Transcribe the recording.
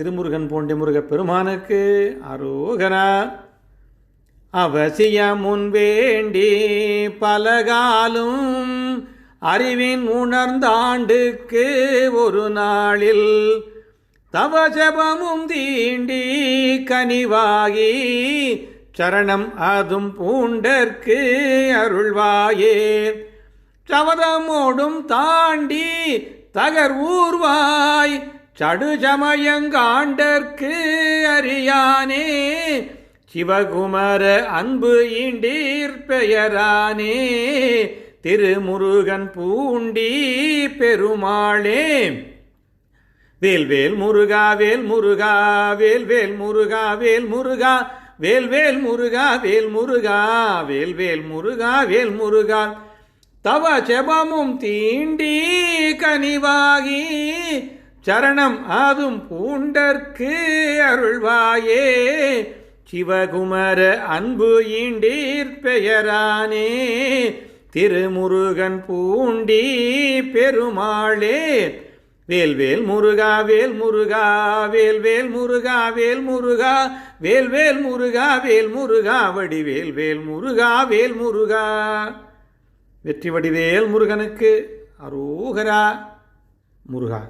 திருமுருகன் போண்டி முருகப் பெருமானுக்கு அரோகரா. அவசியம் முன் வேண்டி பலகாலும் அறிவின் உணர்ந்தாண்டுக்கு ஒரு நாளில் தவஜபமும் தீண்டி கனிவாகி சரணம் அதும் பூண்டற்கு அருள்வாயே. சவதமோடும் தாண்டி தகர் ஊர்வாய் சடுஜமயங்காண்டற்கு அறியானே சிவகுமர அன்பு ஈண்டீர் பெயரானே திருமுருகன் பூண்டி பெருமாளே. வேல்வேல் முருகா வேல் முருகா வேல்வேல் முருகா வேல் முருகா வேல்வேல் முருகா வேல் முருகா வேல்வேல் முருகா வேல் முருகா. தவ செபமும் தீண்டி கனிவாகி சரணம் அதும் பூண்டற்கு அருள்வாயே. சிவகுமர அன்பு ஈண்டீர் பெயரானே. திருமுருகன் பூண்டி பெருமாளே. வேல்வேல் முருகா வேல் முருகா வேல்வேல் முருகா வேல் முருகா வேல்வேல் வேல் முருகா வேல் முருகா வடிவேல் வேல் முருகா வேல் முருகா. வெற்றி வடிவேல் முருகனுக்கு அரோகரா முருகா.